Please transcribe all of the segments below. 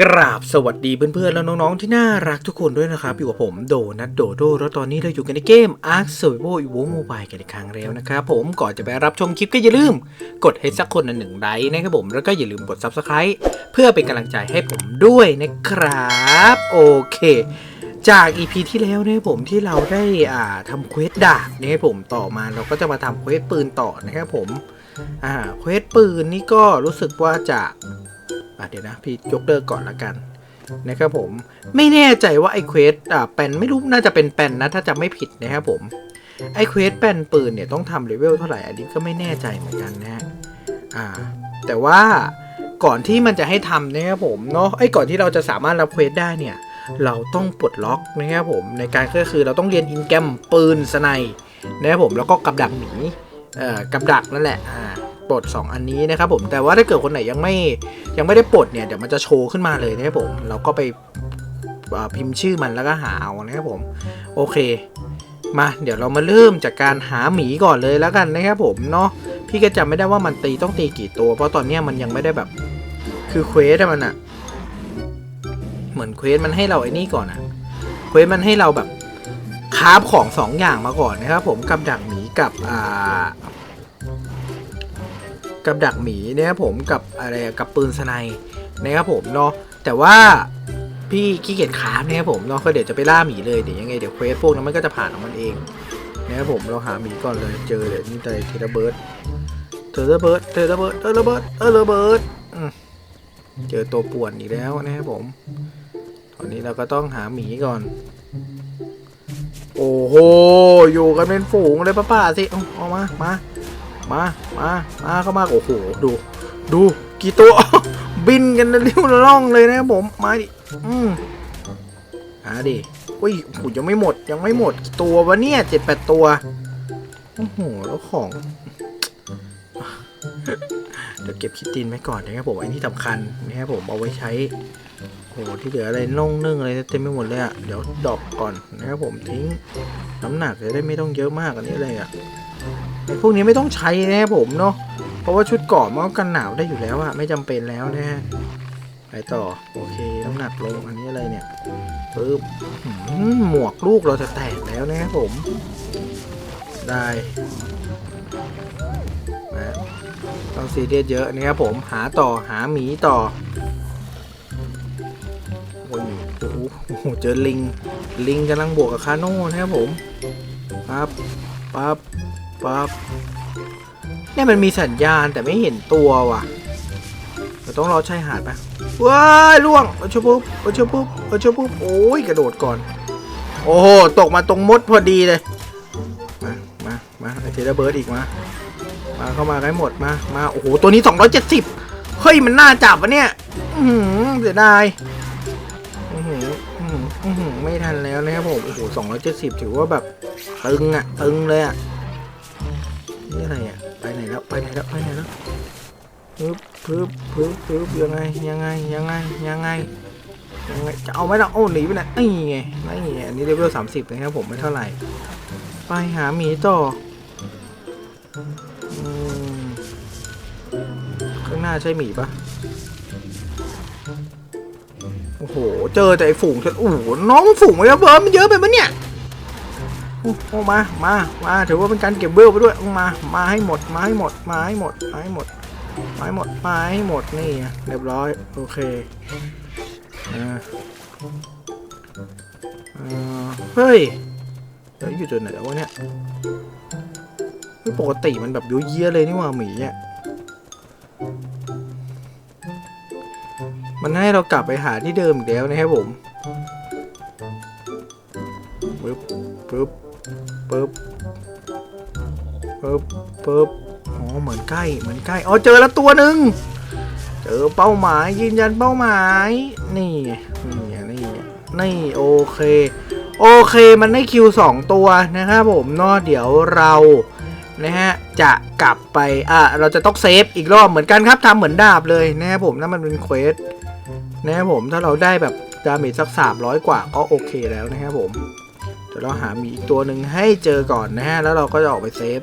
กราบสวัสดีเพื่อนๆ แล้วน้องๆ ที่น่ารักทุกคนด้วยนะครับ อยู่กับผมโดนัทโดโดแล้วตอนนี้เราอยู่กันในเกม Ark Survival Evo Mobile กันอีกครั้งแล้วนะครับผมก่อนจะไปรับชมคลิปก็อย่าลืม กดให้สักคนหนึ่งไลค์นะครับผม แล้วก็อย่าลืมกด Subscribe เพื่อเป็นกำลังใจให้ผมด้วยนะครับ โอเค จาก EP ที่แล้วนะครับผมที่เราได้อ่าทำเควสดาบนะครับผมต่อมาเราก็จะมาทำเควสปืนต่อนะครับผมอ่าเควสปืนนี่ก็รู้สึกว่าจะ อะเดี๋ยวนะพี่ยกเลิกก่อนละกันนะครับผมไม่แน่ใจว่าไอเควสอ่าแปนไม่รู้น่าจะเป็นแปนนะถ้าจะไม่ผิดนะครับผมไอเควสแปนปืนเนี่ยต้องทำเลเวลเท่าไหร่อันนี้ก็ไม่แน่ใจเหมือนกันนะอ่าแต่ว่าก่อนที่มันจะให้ทำนะครับผมเนาะไอ้ก่อนที่เราจะสามารถรับเควสได้เนี่ยเราต้องปลดล็อกนะครับผมในการก็คือเราต้องเรียนอินแกมปืนสไนนะครับผมแล้วก็กับดักหมีเอ่อกับดักนั่นแหละอ่า ปลดสองอันนี้นะครับผมแต่ว่าถ้าเกิดคนไหนยังไม่ยังไม่ได้ปลดเนี่ยเดี๋ยวมันจะโชว์ขึ้นมาเลยนะครับผมเราก็ไปพิมพ์ชื่อมันแล้วก็หาเอานะครับผมโอเค มาเดี๋ยวเรามาเริ่มจากการหาหมีก่อนเลยแล้วกันนะครับผมเนาะพี่ก็จำไม่ได้ว่ามันตีต้องตีกี่ตัว เพราะตอนนี้มันยังไม่ได้แบบคือเควสมันอะเหมือนเควสมันให้เราไอ้นี่ก่อนอะเควสมันให้เราแบบคาฟของสองอย่างมาก่อนนะครับผมกับดักหมีกับอ่า กับดักหมีนะครับผมกับอะไรกับปืนสไนนะครับผมเนาะแต่ว่าพี่ขี้เกียจค้ามนะครับผมเนาะก็เดี๋ยวจะไปล่าหมีเลยเดี๋ยวยังไงเดี๋ยวเควสพวกนั้นมันก็จะผ่านของมันเองนะครับผมเราหาหมีก่อนเลยเจอเดี๋ยวนี่เทเลเบิร์ดเทเลเบิร์ดเทเลเบิร์ดเทเลเบิร์ดเทเลเบิร์ดเจอตัวป่วนอีกแล้วนะครับผม ตอนนี้เราก็ต้องหาหมีก่อน โอ้โห อยู่กันเป็นฝูงเลยป้าป้าๆสิเอาเอามา มา มามามาเข้ามาโอ้โหดู ดูกี่ตัว บินกันเริ้วล่องเลยนะครับผมมาดิอืมหาดิอุ้ยโหยังไม่หมดยังไม่หมดตัววะเนี่ยเจ็ดแปดตัวโอ้โหแล้วของเดี๋ยวเก็บคิดตินไว้ก่อนนะครับผมไอ้นี่สำคัญนะครับผมเอาไว้ใช้โอ้โหที่เหลืออะไรน่องนึ่งอะไรเต็มไปหมดเลยอะเดี๋ยวดอปก่อนนะครับผมทิ้งน้ำหนักจะได้ไม่ต้องเยอะมากอันนี้เลยอะ พวกนี้ไม่ต้องใช้นะครับผมเนาะเพราะว่าชุดเกาะมันก็กันหนาวได้อยู่แล้วอะไม่จำเป็นแล้วนะฮะไปต่อโอเคน้ำหนักลงอันนี้อะไรเนี่ยปึ๊บหมหมวกลูกเราจะแตกแล้วนะครับผม ได้นะต้องซีเรียสเยอะนะครับผมหาต่อหาหมีต่อโอ้ยโอ้โหโอ้โหเจอลิงลิงกำลังบวกกับคาโน่นะครับผมปั๊บปั๊บ ปั๊บเนี่ยมันมีสัญญาณแต่ไม่เห็นตัวว่ะเราต้องรอชายหาดปะว้าล่วงเอาชปุ๊บเอาชปุ๊บเอาชปุ๊บโอ้ยกระโดดก่อน โอ้โหตกมาตรงมดพอดีเลย มามามาไอเทเลเบิร์ดอีกมา มาเข้ามาให้หมดมามาโอ้โหตัวนี้ 270เฮ้ยมันน่าจับวะเนี่ยอือหือเสียดายอือหืออื้อหืออื้อหือไม่ทันแล้วนะครับผมโอ้โห270 ถือว่าแบบตึงอะตึงเลยอะ นี่อะไรอะไปไหนแล้วไปไหนแล้วไปไหนแล้วปึ๊บปึ๊บปึ๊บปึ๊บยังไงยังไงยังไงยังไงยังไงจะเอาไหมล่ะโอ้หนีไปไหนนี่ไงนี่ไงอันนี้เลเวลสามสิบนะครับผมไม่เท่าไหร่ ไปหาหมีต่อข้างหน้าใช่หมีปะโอ้โห เจอแต่ไอ้ฝูงเถอโอ้โหน้องฝูงมันเยอะเพิ่มมันเยอะไปปะเนี่ย โอ้มามามาถือว่าเป็นการเก็บเวลไปด้วยมามาให้หมดมาให้หมดมาให้หมดมาให้หมดมาให้หมดมาให้หมดนี่เรียบร้อยโอเคเฮ้ยเดี๋ยวอยู่จุดไหนววะเนี่ยปกติมันแบบยุ่ยเยี่ยเลยนี่ว่าหมีอะมันให้เรากลับไปหาที่เดิมอีกแล้วนะครับผมปึ๊บปึ๊บ ปึ๊บปึ๊บปึ๊บอ๋อเหมือนใกล้เหมือนใกล้อ๋อเจอแล้วตัวหนึ่งเจอเป้าหมายยืนยันเป้าหมาย นี่นี่นี่นี่โอเค โอเคมันได้คิวสองตัวนะครับผมเนาะเดี๋ยวเรานะฮะจะกลับไปอะเราจะต้องเซฟอีกรอบเหมือนกันครับทำเหมือนดาบเลยนะครับผมนั่นมันเป็นเควสนะครับผมถ้าเราได้แบบดาเมจสักสามร้อยกว่าก็โอเคแล้วนะครับผม ดี๋ยวเราหาหมีอีกตัวหนึ่งให้เจอก่อนนะฮะ แล้วเราก็จะออกไปเซฟ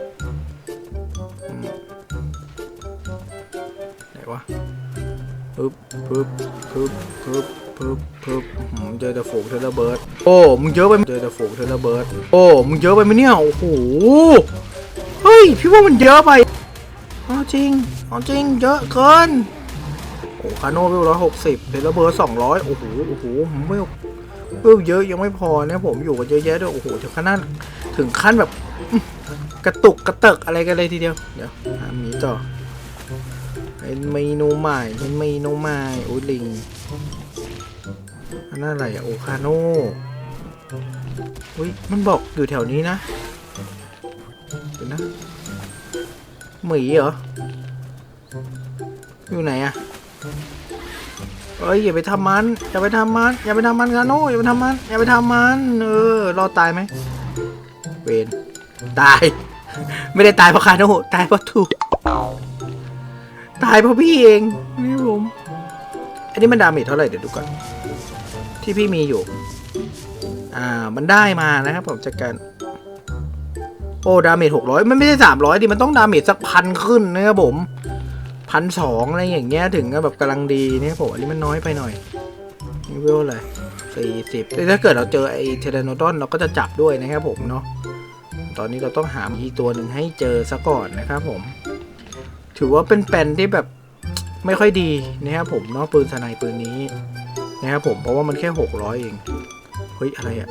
ไหนวะปึ๊บปึ๊บปึ๊บปึ๊บปึ๊บปึ๊บอื้อเจอแต่ฝูงเทเลเบิร์ดโอ้มึงเยอะไปเจอแต่ฝูงเทเลเบิร์ดโอ้มึงเยอะไปไหมเนี่ยโอ้โหเฮ้ยพี่ว่ามันเยอะไปเอาจริงเอาจริงเยอะเกินโอ้คาโน่เวลร้อยหกสิบเทเลเบิร์ดสองร้อยโอ้โหโอ้โหผมไม่ เวลเยอะยังไม่พอเนี่ยผมอยู่กันเยอะแยะด้วยโอ้โหถึงขนาดถึงขั้นแบบกระตุกกระเติกอะไรกันเลยทีเดียว เดี๋ยวหาหมีต่อเป็นเมนูใหม่เป็นเมนูใหม่โอ้ยลิงอันนั้นอะไรอะโอคาโน่อุ้ยมันบอกอยู่แถวนี้นะเดี๋ยวนะหมีเหรอ อยู่ไหนอะ เอ้ยอย่าไปทำมันอย่าไปทำมันอย่าไปทำมันคาโนอย่าไปทำมันอย่าไปทำมันเออรอดตายไหมเวนตาย ไม่ได้ตายเพราะคาโนตายเพราะถูกตายเพราะพี่เองนี่ผมอันนี้มันดาเมจเท่าไหร่เดี๋ยวดูก่อนที่พี่มีอยู่ อ่ามันได้มานะครับผมจากการโอ้ดาเมจหกร้อยมันไม่ใช่สามร้อยดิมันต้องดาเมจสักพันขึ้นนะครับผม พันสองอะไรอย่างเงี้ยถึงแบบกำลังดีเนี่ยผมอันนี้มันน้อยไปหน่อยนี่เวลอะไรสี่สิบถ้าเกิดเราเจอไอ้เทเลโนดอนเราก็จะจับด้วยนะครับผมเนาะตอนนี้เราต้องหาอีตัวหนึ่งให้เจอซะก่อนนะครับผม ถือว่าเป็นแปนที่แบบไม่ค่อยดีนะครับผมเนาะปืนสไนปืนนี้นะครับผมเพราะว่ามันแค่หกร้อยเอง เฮ้ย อะไรอะ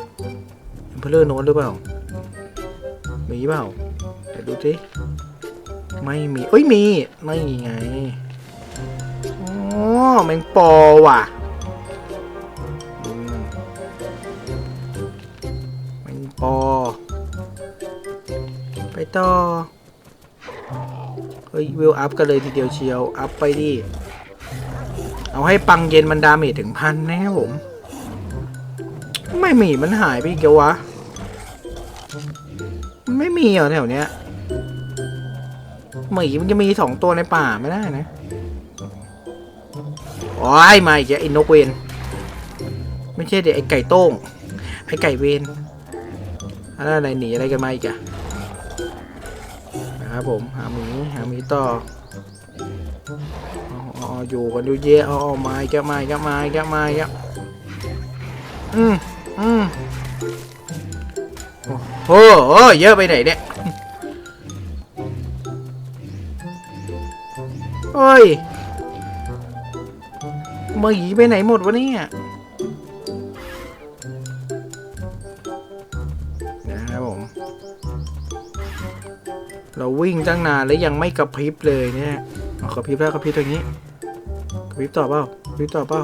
เอ็มเพลอร์โน้ตหรือเปล่า มีเปล่าเดี๋ยวดูสิ ไม่มีเอ้ยมีไม่ไงอ๋อแมงปอว่ะมแมงปอ ไปต่อเฮ้ยวิวอัพกันเลยทีเดียวเชียว อัพไปดิ เอาให้ปังเย็นมันดาเมจถึงพันแนะครับผม ไม่มีมันหายไปอีกแล้ววะ ไม่มีเหรอแถวเนี้ย หมีมันจะมีสองตัวในป่าไม่ได้นะโอ้ยมาอีกแล้วไอ้นกเวนไม่ใช่เด็กไอ้ไก่โต้งไอ้ไก่เวนอะไรหนีอะไรกันมาอีกอะนะครับผมหาหมีหาหมีต่ออ๋ออยู่กันอยู่เยอะอ๋อมาอีกมาอีกมาอีกมาอีกอืมอืมโอ้โหเยอะไปไหนเนี่ย เฮ้ยหมีไปไหนหมดวะเนี่ยนะครับผม เราวิ่งตั้งนานแล้วยังไม่กระพริบเลยเนี่ยเอากระพริบแล้วกระพริบตรงนี้กระพริบต่อเปล่ากระพริบต่อเปล่า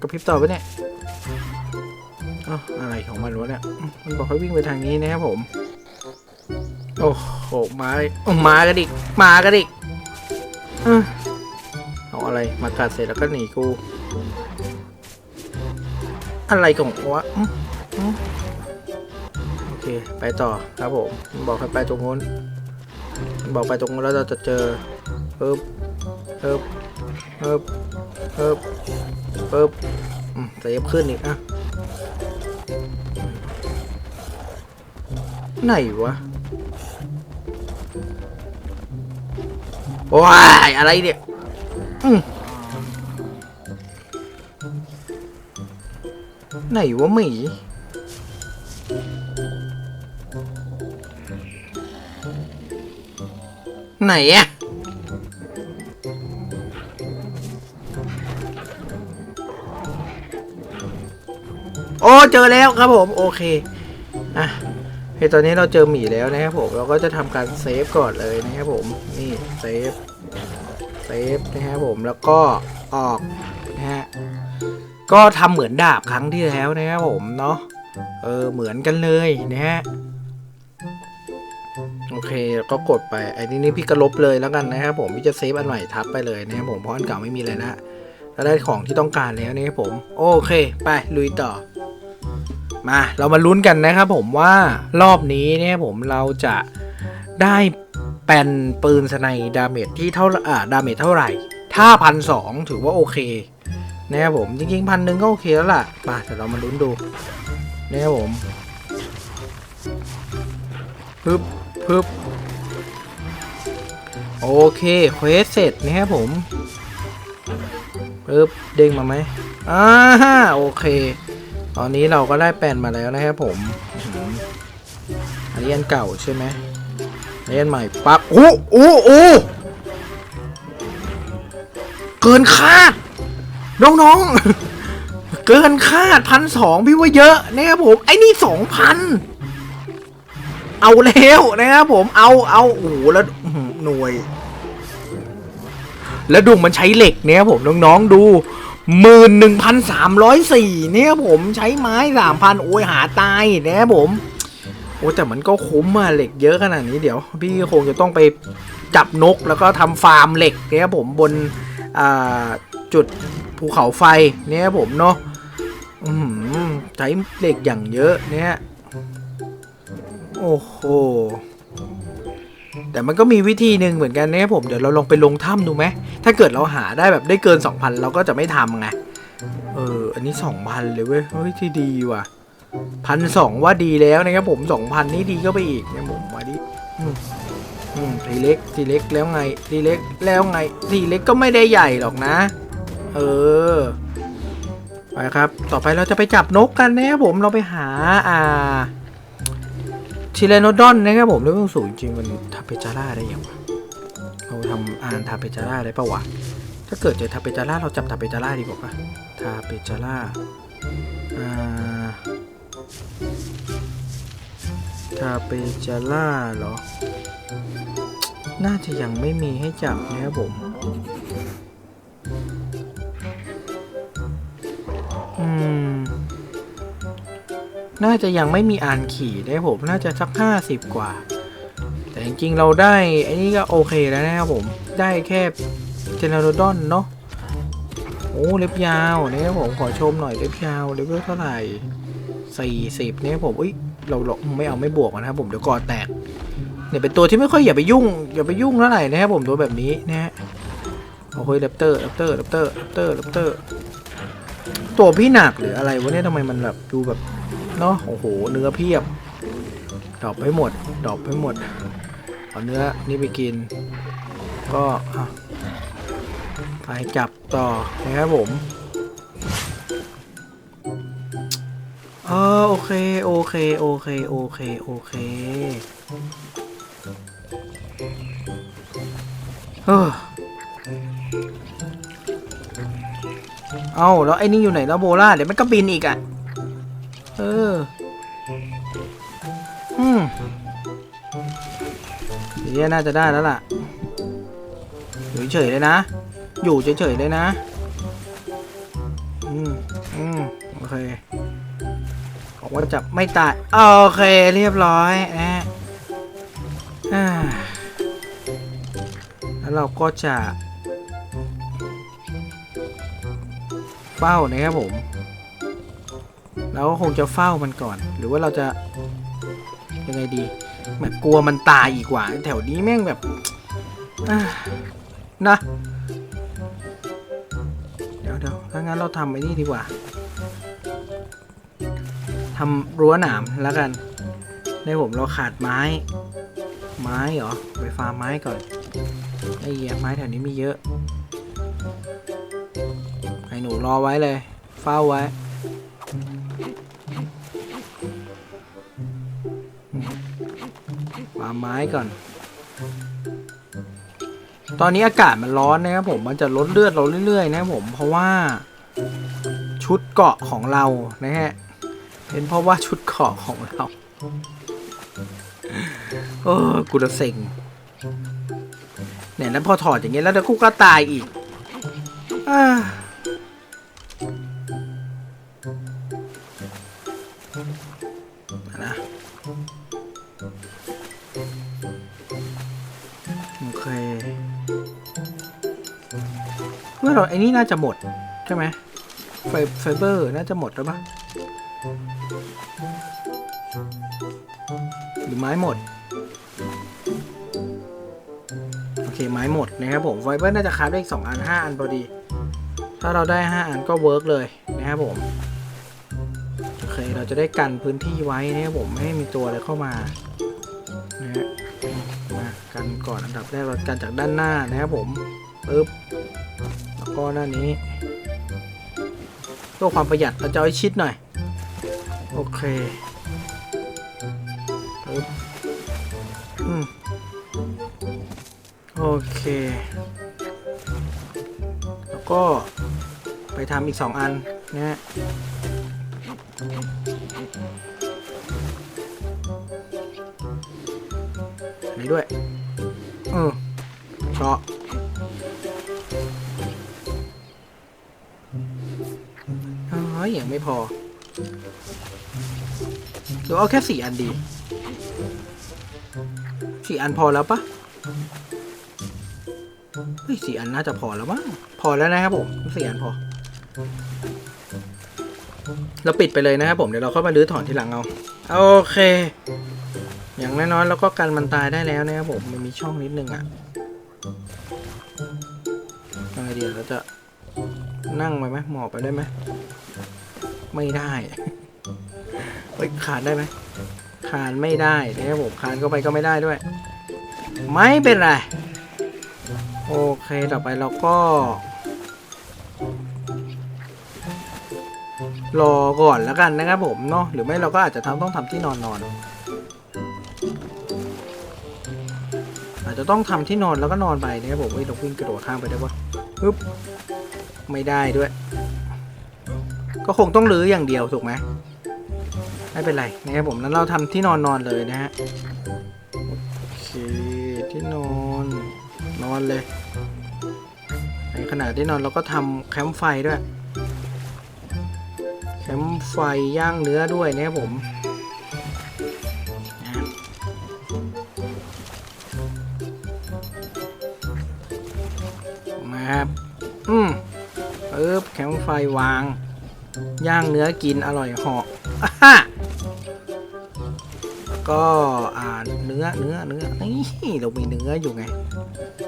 กระพริบต่อปะเนี่ยอ้าอะไรของมันวะเนี่ย มันบอกให้วิ่งไปทางนี้นะครับผม โอ้โหมาโอ้มากันอีกมากันอีกเอาอะไรมากัดเสร็จแล้วก็หนีกู อะไรของวะโอเค ไปต่อครับผม บอกให้ไปตรงโน้น บอกไปตรงโน้นแล้วเราจะเจอเอิบเอิบเอิบเอิบเอิบอืมเซฟขึ้นอีกอะไหนวะ ว้ายอะไรเนี่ยไหนวะหมีไหนอะโอ้ เจอแล้วครับผม โอเค ตอนนี้เราเจอหมีแล้วนะครับผมเราก็จะทำการเซฟก่อนเลยนะครับผมนี่เซฟเซฟนะครับผมแล้วก็ออกนะฮะก็ทำเหมือนดาบครั้งที่แล้วนะครับผมเนาะเออเหมือนกันเลยนะฮะโอเคแล้วก็กดไปไอ้นี่นี่พี่ก็ลบเลยแล้วกันนะครับผมพี่จะเซฟอันใหม่ทับไปเลยนะครับผมเพราะอันเก่าไม่มีเลยนะแล้วได้ของที่ต้องการแล้วนะครับผม โอเค ไปลุยต่อ มาเรามาลุ้นกันนะครับผมว่ารอบนี้เนี่ยผมเราจะได้แป็นปืนสไนดาเมจที่เท่าอ่าดาเมจเท่าไหร่ ถ้าพันสองถือว่าโอเคนะครับผมจริงๆพันหนึ่งก็โอเคแล้วล่ะมาเดี๋ยวเรามาลุ้นดูนะครับผมปึ๊บปึ๊บโอเคเควสเสร็จนะครับผมปึ๊บเด้งมาไหมอ่าฮะโอเค ตอนนี้เราก็ได้แปลนมาแล้วนะครับผม อันนี้อันเก่าใช่ไหมอันนี้อันใหม่ปั๊บโอ้โอ้โอ้เกินคาด น้องๆ เกินคาดพันสองพี่ว่าเยอะนะครับผม ไอ้นี่สองพันเอาแล้วนะครับผมเอาเอาโอ้โหแล้วหน่วย แล้วดูมันใช้เหล็กเนี่ยผมน้องๆดู หมื่นหนึ่งพันสามร้อยสี่เนี่ยผมใช้ไม้สามพันโอ้ยหาตายเนี่ยผม โอ้แต่มันก็คุ้มอะเหล็กเยอะขนาดนี้เดี๋ยว พี่คงจะต้องไปจับนกแล้วก็ทำฟาร์มเหล็กเนี่ยผมบนจุดภูเขาไฟเนี่ยผมเนาะใช้เหล็กอย่างเยอะเนี่ยโอ้โห แต่มันก็มีวิธีหนึ่งเหมือนกันนะครับผมเดี๋ยวเราลองไปลงถ้ำดูไหมถ้าเกิดเราหาได้แบบได้เกิน 2,000 เราก็จะไม่ทำไงเอออันนี้ 2,000 เลยเว้ยเฮ้ยที่ดีว่ะพันสองว่าดีแล้วนะครับผม2,000นี่ดีก็ไปอีกนะผมมาดิอืมอืมทีเล็กทีเล็กแล้วไงทีเล็กแล้วไงทีเล็กก็ไม่ได้ใหญ่หรอกนะ เออไปครับ ต่อไปเราจะไปจับนกกันนะครับผมเราไปหาอ่า ชิเลโนดอนนะครับผมเลเวลสูงจริงมันทาเปจาร่าได้ยังวะเราทำอ่านทาเปจาร่าได้ปะวะถ้าเกิดเจอทาเปจาร่าเราจับทาเปจาร่าดีกว่าปะทาเปจาร่าอ่าทาเปจาร่าเหรอ น่าจะยังไม่มีให้จับนะครับผมอืม น่าจะยังไม่มีอ่านขี่ได้ผมน่าจะสักห้าสิบกว่า แต่จริงๆเราได้ไอ้นี่ก็โอเคแล้วนะครับผม ได้แค่เจเนอโรดอนเนาะโอ้เล็บยาวนะครับผมขอชมหน่อยเล็บยาวเลเวลเท่าไหร่สี่สิบเนี่ยผมอุ้ยเราเราไม่เอาไม่บวกนะครับผมเดี๋ยวก่อแตกเนี่ยเป็นตัวที่ไม่ค่อยอย่าไปยุ่งอย่าไปยุ่งเท่าไหร่นะครับผมตัวแบบนี้นะฮะโอ้ยเลปเตอร์เลปเตอร์เลปเตอร์เลปเตอร์เลปเตอร์ตัวพี่หนักหรืออะไรวะเนี่ยทำไมมันแบบดูแบบ เนาะโอ้โหเนื้อเพียบดอปให้หมดดอปให้หมดเอาเนื้อนี่ไปกิน ก็ไปจับต่อนะครับผมเออโอเค โอเค โอเค โอเค โอเคเออเอาแล้วไอ้นี่อยู่ไหนแล้วโบล่าเดี๋ยวมันก็บินอีกอะ เออ อืมทีนี้น่าจะได้แล้วล่ะ อยู่เฉยเลยนะ อยู่เฉยๆเลยนะ อืมอืมโอเคบอกว่าจะไม่ตาย โอเคเรียบร้อยนะแล้วเราก็จะเฝ้านะครับผม เราก็คงจะเฝ้ามันก่อน หรือว่าเราจะยังไงดี แบบกลัวมันตายอีกว่า แถวนี้แม่งแบบนะเดี๋ยวเดี๋ยวถ้างั้นเราทำไอ้นี่ดีกว่าทำรั้วหนามแล้วกัน ในผมเราขาดไม้ ไม้เหรอไปฟาร์มไม้ก่อนไอ้เหี้ยไม้แถวนี้มีเยอะให้หนูรอไว้เลย เฝ้าไว้ วางไม้ก่อน ตอนนี้อากาศมันร้อนนะครับผมมันจะลดเลือดเราเรื่อยๆนะครับผมเพราะว่าชุดเกาะของเรานะฮะเป็นเพราะว่าชุดเกาะของเราเออกูจะเซ็งเนี่ยแล้วพอถอดอย่างเงี้ยแล้วเดี๋ยวกูก็ตายอีกอา เมื่อเราไอ้นี่น่าจะหมด ใช่ไหมไฟไฟเบอร์น่าจะหมดแล้วปะหรือไม้หมด โอเคไม้หมดนะครับผมไฟเบอร์น่าจะคราฟได้อีกสองอันห้าอันพอดี ถ้าเราได้ห้าอันก็เวิร์กเลยนะครับผมโอเคเราจะได้กันพื้นที่ไว้นะครับผมไม่ให้มีตัวอะไรเข้ามานะฮะมากันก่อนอันดับแรกเรากันจากด้านหน้านะครับผมปึ๊บ ก็ด้านี้เพื่อความประหยัดเราจะเอาให้ชิดหน่อย โอเคอืมโอเค แล้วก็ไปทำอีกสองอันนะฮะอันนี้ด้วยเออ เฮ้ยยังไม่พอหรือเอาแค่สี่อันดีสี่อันพอแล้วปะเฮ้ยสี่อันน่าจะพอแล้วมั้งพอแล้วนะครับผมสี่อันพอ เราปิดไปเลยนะครับผม เดี๋ยวเราเข้ามาลื้อถอนทีหลังเอา โอเค อย่างน้อยๆเราก็กันมันตายได้แล้วนะครับผม มันมีช่องนิดนึงอะไงเดี๋ยวเราจะ นั่งไปไหมหมอบไปได้ไหมไม่ได้เฮ้ยขาดได้ไหมขานไม่ได้นะครับผมขานเข้าไปก็ไม่ได้ด้วย ไม่เป็นไร โอเคต่อไปเราก็ รอก่อนแล้วกันนะครับผมเนาะหรือไม่เราก็อาจจะทำต้องทำที่นอนนอนอาจจะต้องทำที่นอนแล้วก็นอนไปนะครับผมเฮ้ยเราวิ่งกระโดดข้ามไปได้ปะปึ๊บ ไม่ได้ด้วย ก็คงต้องรื้ออย่างเดียวถูกไหมไม่เป็นไรนะครับผมนั้นเราทำที่นอนนอนเลยนะฮะโอเคที่นอนนอนเลยในขณะที่นอนเราก็ทำแคมป์ไฟด้วยแคมป์ไฟย่างเนื้อด้วยนะครับผม ไฟวาง ย่างเนื้อกินอร่อยเหาะอ่าแล้วก็อ่าเนื้อเนื้อเนื้อนี่เรามีเนื้ออยู่ไง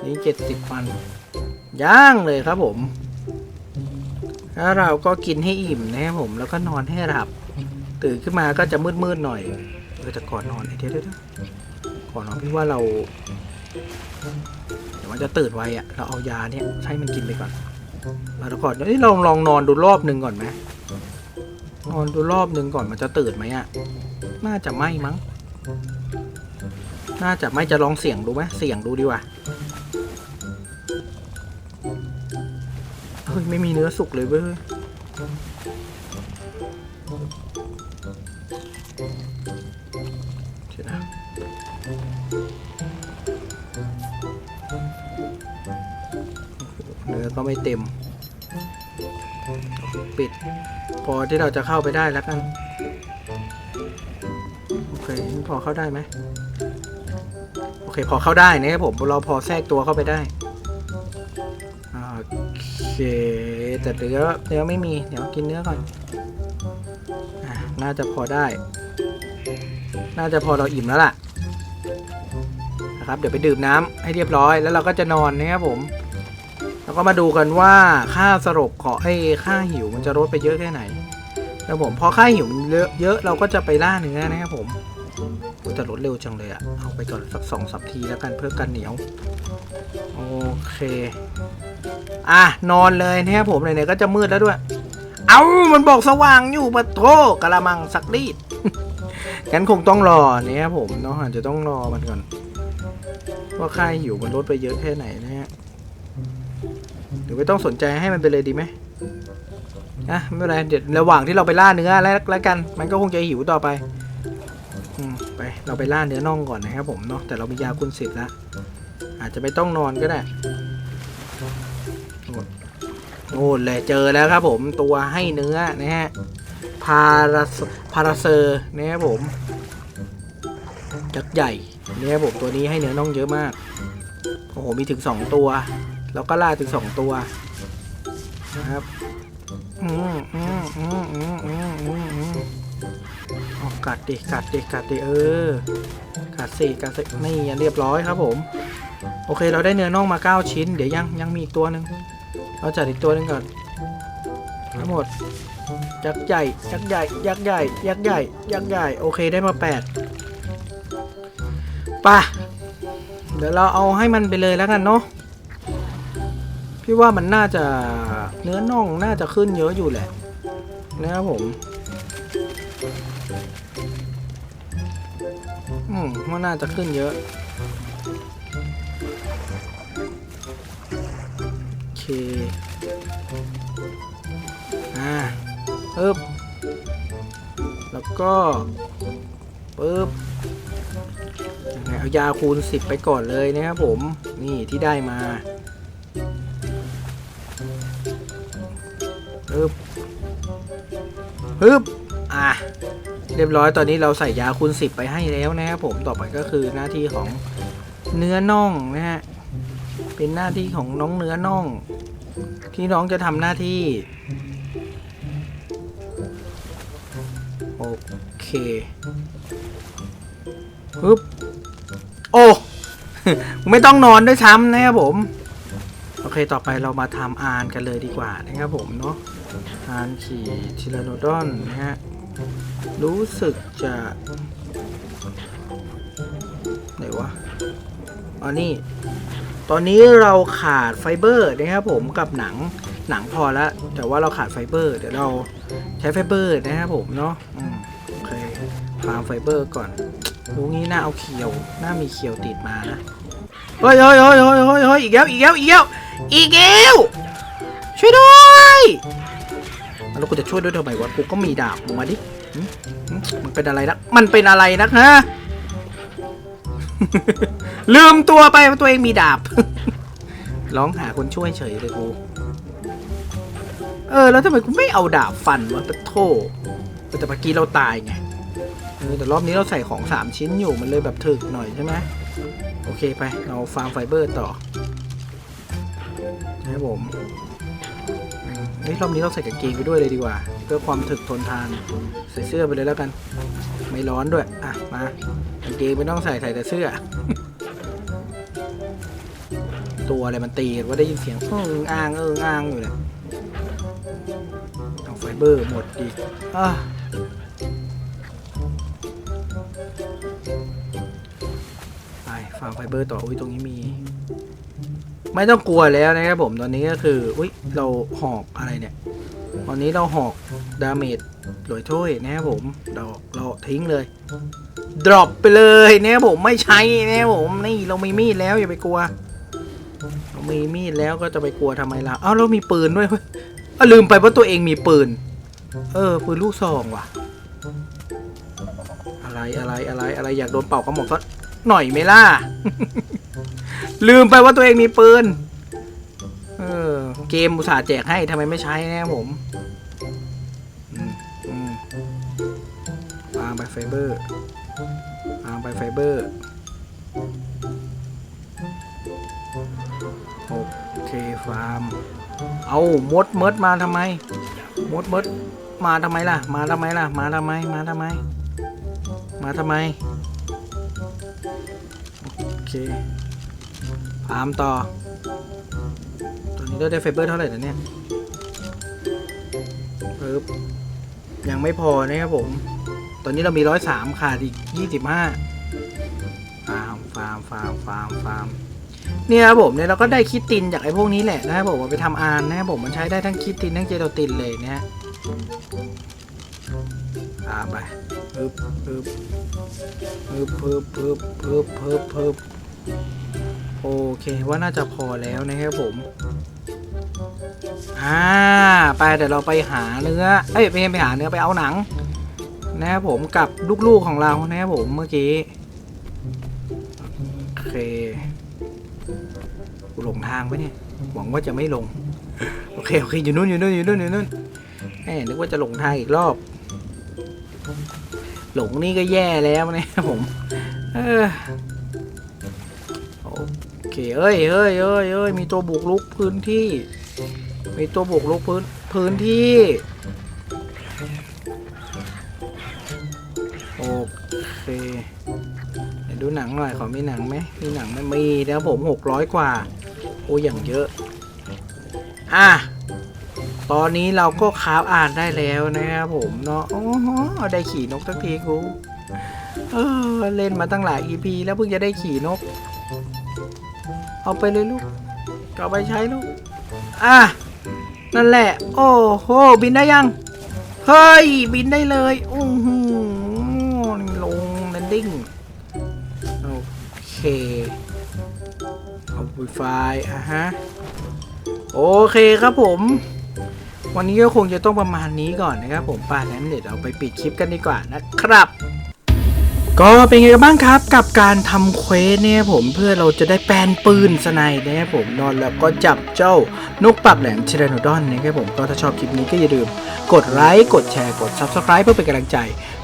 นี่เจ็ดสิบปัน ย่างเลยครับผม แล้วเราก็กินให้อิ่มนะครับผม แล้วก็นอนให้หลับ ตื่นขึ้นมาก็จะมืดๆหน่อยเออแต่ก่อนนอนเดี๋ยวเดี๋ยวเดี๋ยก่อนนอนพี่ว่าเราเดี๋ยวมันจะตื่นไวอะ่ะเราเอายาเนี่ยให้มันกินไปก่อน แล้วก่อนเอ้ยเราลองนอนดูรอบหนึ่งก่อนไหมนอนดูรอบหนึ่งก่อนมันจะตื่นไหมอะ่ะน่าจะไม่มั้ง น่าจะไม่จะลองเสี่ยงดูไหมเสี่ยงดูดีกว่า เฮ้ย ไม่มีเนื้อสุกเลยเว้ย ไม่เต็ม ปิด พอที่เราจะเข้าไปได้แล้วกัน โอเค พอเข้าได้ไหมโอเค พอเข้าได้นะครับผม เราพอแทรกตัวเข้าไปได้โอเค แต่เนื้อเนื้อไม่มี เดี๋ยวกินเนื้อก่อนอน่าจะพอได้ น่าจะพอเราอิ่มแล้วล่ะนะครับ เดี๋ยวไปดื่มน้ำให้เรียบร้อย แล้วเราก็จะนอนนะครับผม แล้วก็มาดูกันว่าค่าสลบของไอ้ค่าหิวมันจะลดไปเยอะแค่ไหนแล้วผมพอค่าหิวมันเยอะเยอะเราก็จะไปล่าเนื้อนะครับผมแต่ลดเร็วจังเลยอะเอาไปก่อนสักสองสามทีแล้วกันเพื่อกันเหนียว โอเคอะนอนเลยนะครับผมไหนๆก็จะมืดแล้วด้วย เอามันบอกสว่างอยู่ปะโถกะละมังสักรีดงั้นคงต้องรอเนี่ยผมเนาะอาจจะต้องรอมันก่อนว่าค่าหิวมันลดไปเยอะแค่ไหนนะฮะ หรือไม่ต้องสนใจให้มันไปเลยดีไหมอะไม่เป็นไรเดี๋ยวระหว่างที่เราไปล่าเนื้อแล้วแล้วกัน มันก็คงจะหิวต่อไปอืมไปเราไปล่าเนื้อน่องก่อนนะครับผมเนาะแต่เรามียาคุณสิทธิ์แล้วอาจจะไม่ต้องนอนก็ได้โอ้เลยเจอแล้วครับผมตัวให้เนื้อนะฮะพาราพาราเซอร์นะครับผมยักษ์ใหญ่เนี่ยผมตัวนี้ให้เนื้อน่องเยอะมากโอ้โหมีถึงสองตัว แล้วก็ล่าถึงสองตัวนะครับอืมอืมอืมอืมอืมอืมอืมออกัดดิกัดดิกัดดิเออกัดสิกัดสินี่เรียบร้อยครับผม โอเคเราได้เนื้อน่องมาเก้าชิ้น เดี๋ยวยังยังมีอีกตัวหนึ่งเราจัดอีกตัวหนึ่งก่อนทั้งหมดยักษ์ใหญ่ยักษ์ใหญ่ยักษ์ใหญ่ยักษ์ใหญ่ยักษ์ใหญ่โอเคได้มาแปดป่ะเดี๋ยวเราเอาให้มันไปเลยแล้วกันเนาะ พี่ว่ามันน่าจะเนื้อน่องน่าจะขึ้นเยอะอยู่แหละ นะครับผม อืมว่าน่าจะขึ้นเยอะ โอเค อ่าปึ๊บ แล้วก็ปึ๊บเอายาคูณ 10 ไปก่อนเลยนะครับผม นี่ที่ได้มา ปึ๊บปึ๊บอะเรียบร้อยตอนนี้เราใส่ยาคูณ10 ไปให้แล้วนะครับผมต่อไปก็คือหน้าที่ของเนื้อน่องนะฮะเป็นหน้าที่ของน้องเนื้อน่อง ที่น้องจะทำหน้าที่โอเคปึ๊บโอ้ไม่ต้องนอนด้วยซ้ำนะครับผม โอเคต่อไปเรามาทำอานกันเลยดีกว่านะครับผมเนาะ อานขี่ทิลาโนดอนนะฮะ รู้สึกจะไหนวะอ๋อนี่ ตอนนี้เราขาดไฟเบอร์นะครับผมกับหนังหนังพอแล้ว แต่ว่าเราขาดไฟเบอร์ เดี๋ยวเราใช้ไฟเบอร์นะครับผมเนาะโอเคฟาร์มไฟเบอร์ก่อนลูกนี้น่าเอาเขียวน่ามีเขียวติดมานะเฮ้ยเฮ้ยเฮ้ยเฮ้ยเฮ้ยอีกแล้วอีกแล้วอีกแล้วอีกแล้วช่วยด้วย แล้วกูจะช่วยด้วยทำไมวะกูก็มีดาบมาดิมันเป็นอะไรนะมันเป็นอะไรนะฮะลืมตัวไปว่าตัวเองมีดาบร้องหาคนช่วยเฉยเลยกูเออแล้วทำไมกูไม่เอาดาบฟันวะปะโทแต่เมื่อกี้เราตายไงเออแต่รอบนี้เราใส่ของสามชิ้นอยู่มันเลยแบบถึกหน่อยใช่ไหมโอเคไปเราฟาร์มไฟเบอร์ต่อนะครับผม ฮ้ยรอบนี้เราใส่กางเกงไปด้วยเลยดีกว่า เพื่อความถึกทนทานใส่เสื้อไปเลยแล้วกัน ไม่ร้อนด้วยอะมากางเกงไม่ต้องใส่ใส่แต่เสื้อ ตัวอะไรมันตีว่าได้ยินเสียงเอออ้างเอออ้างอยู่เนี่ยเอาไฟเบอร์หมดอีกอะไปฟาร์มไฟเบอร์ต่ออุ้ยตรงนี้มี ไม่ต้องกลัวแล้วนะครับผมตอนนี้ก็คืออุ้ย เราหอกอะไรเนี่ย ตอนนี้เราหอกดาเมจหลอยถ้วยนะครับผม เราเราทิ้งเลย ดรอปไปเลยนะครับผมไม่ใช้นะครับผม นี่เรามีมีดแล้วอย่าไปกลัว เรามีมีดแล้วก็จะไปกลัวทำไมล่ะ อ้าวเรามีปืนด้วยเฮ้ยอ้าลืมไปว่าตัวเองมีปืน เออปืนลูกซองว่ะ อะไรอะไรอะไรอะไรอยากโดนเป่ากระหม่อมสักหน่อยไหมล่ะ ลืมไปว่าตัวเองมีปืน เออ เกมอุตส่าห์แจกให้ทำไมไม่ใช้นะครับผมอืมอืมวางไปไฟเบอร์วางไปไฟเบอร์โอเคฟาร์ม เอามดมดมาทำไม มดมดมาทำไมล่ะ มาทำไมล่ะ มาทำไม มาทำไม มาทำไม โอเค ฟาร์มต่อ ตอนนี้เราได้ไฟเบอร์เท่าไหร่แล้วเนี่ยปึ๊บยังไม่พอนะครับผม ตอนนี้เรามีร้อยสามขาดอีกยี่สิบห้าฟาร์มฟาร์มฟาร์มฟาร์มฟาร์มเนี่ยครับผมเนี่ยเราก็ได้คิดตินจากไอ้พวกนี้แหละนะครับผมเอาไปทำอานนะครับผมมันใช้ได้ทั้งคิดตินทั้งเจโตตินเลยนะฮะตามไปปึ๊บปึ๊บปึ๊บปึ๊บปึ๊บปึ๊บปึ๊บปึ๊บโอเคว่าน่าจะพอแล้วนะครับผม อ่าไปเดี๋ยวเราไปหาเนื้อเอ้ยไม่ใช่ไปหาเนื้อไปเอาหนัง นะครับผมกับลูกๆของเรานะครับผมเมื่อกี้โอเคหลงทางไปเนี่ยหวังว่าจะไม่หลง โอเคโอเคอยู่นู่นอยู่นู่นอยู่นู่นอยู่นู่นแหมนึกว่าจะหลงทางอีกรอบ หลงนี่ก็แย่แล้วนะครับผมเออโอเคเอ้ยเอ้ยเอ้ยเอ้ยมีตัวบุกลุกพื้นที่ มีตัวบุกลุกพื้นพื้นที่โอเคดี๋ยวดูหนังหน่อยขอมีหนังไหมมีหนังไหมมีแล้วผมหกร้อยกว่า โอ้อย่างเยอะ อะ ตอนนี้เราก็คาฟอ่านได้แล้วนะครับผมเนาะโอ้โหได้ขี่นกทักทีกูเออเล่นมาตั้งหลาย EP แล้วเพิ่งจะได้ขี่นก เอาไปเลยลูกเอาไปใช้ลูก อะ นั่นแหละ โอ้โห บินได้ยัง เฮ้ย บินได้เลยอู้หูลงแลนดิ้ง โอเคเอาไวไฟอะฮะ โอเคครับผม วันนี้ก็คงจะต้องประมาณนี้ก่อนนะครับผมป่านั้นเดี๋ยวเราไปปิดคลิปกันดีกว่านะครับ ก็เป็นไงกันบ้างครับกับการทำเควสเนี่ยผมเพื่อเราจะได้แปลนปืนสไนด์นะครับผมนอนแล้วก็จับเจ้านกปากแหลมเชเรโนดอนนะครับผมก็ถ้าชอบคลิปนี้ก็อย่าลืม กดไลค์กดแชร์กด Subscribe เพื่อเป็นกำลังใจ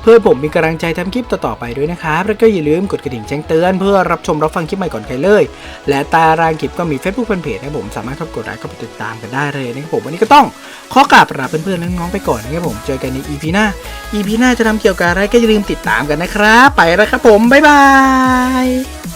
เพื่อผมมีกำลังใจทำคลิปต่อๆไปด้วยนะครับแล้วก็อย่าลืมกดกระดิ่งแจ้งเตือนเพื่อรับชมรับฟังคลิปใหม่ก่อนใครเลย และตารางคลิปก็มี Facebook แฟนเพจนะผมสามารถเข้ากดไลค์เข้าไปติดตามกันได้เลยนะครับผมวันนี้ก็ต้องขอกราบลาเพื่อนๆน้องๆไปก่อนนะครับผมเจอกันใน EP หน้า EP หน้าจะทำเกี่ยวกับอะไรก็อย่าลืมติดตามกันนะครับ ไปแล้วครับผมบ๊ายบาย